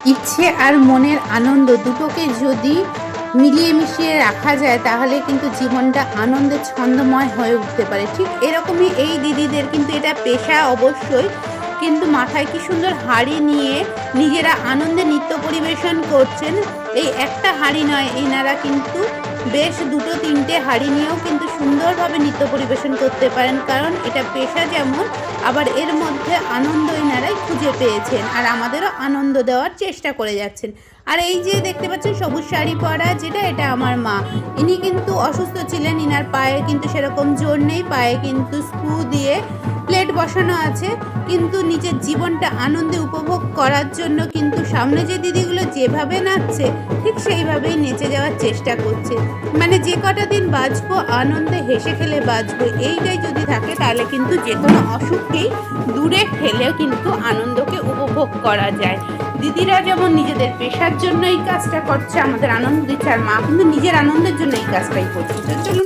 ইচ্ছে আর মনের আনন্দ দুটোকে যদি মিলিয়ে মিশিয়ে রাখা যায়, তাহলে কিন্তু জীবনটা আনন্দে ছন্দময় হয়ে উঠতে পারে। ঠিক এরকমই এই দিদিদের কিন্তু এটা পেশা অবশ্যই। কিন্তু মাথায় কি সুন্দর হাড়ি নিয়ে নিজেরা আনন্দে নৃত্য পরিবেশন করছেন? এই একটা হাড়ি নয়, এনারা কিন্তু বেশ দুটো তিনটে হাড়ি নিয়েও কিন্তু সুন্দরভাবে নৃত্য পরিবেশন করতে পারেন। কারণ এটা পেশা যেমন, আবার এর মধ্যে আনন্দ এনারাই খুঁজে পেয়েছেন আর আমাদেরও আনন্দ দেওয়ার চেষ্টা করে যাচ্ছেন। আর এই যে দেখতে পাচ্ছেন সবুজ শাড়ি পরা, যেটা এটা আমার মা। ইনি কিন্তু অসুস্থ ছিলেন, ইনার পায়ে কিন্তু সেরকম জোর নেই, পায়ে কিন্তু স্ক্রু দিয়ে প্লেট বসানো আছে। কিন্তু নিজের জীবনটা আনন্দে উপভোগ করার জন্য কিন্তু সামনে যে দিদিগুলো যেভাবে নাচছে, ঠিক সেইভাবেই নেচে যাওয়ার চেষ্টা করছে। মানে যে কটা দিন বাঁচবো আনন্দে হেসে খেলে বাঁচবো এইটাই যদি থাকে তাহলে কিন্তু যে কোনো অসুখকেই দূরে ঠেলেও কিন্তু আনন্দকে উপভোগ করা যায়। দিদিরা যেমন নিজেদের পেশার জন্য এই কাজটা করছে, আমাদের আনন্দ দিচ্ছে, আর মা কিন্তু নিজের আনন্দের জন্য এই কাজটাই করছে। তো চলুন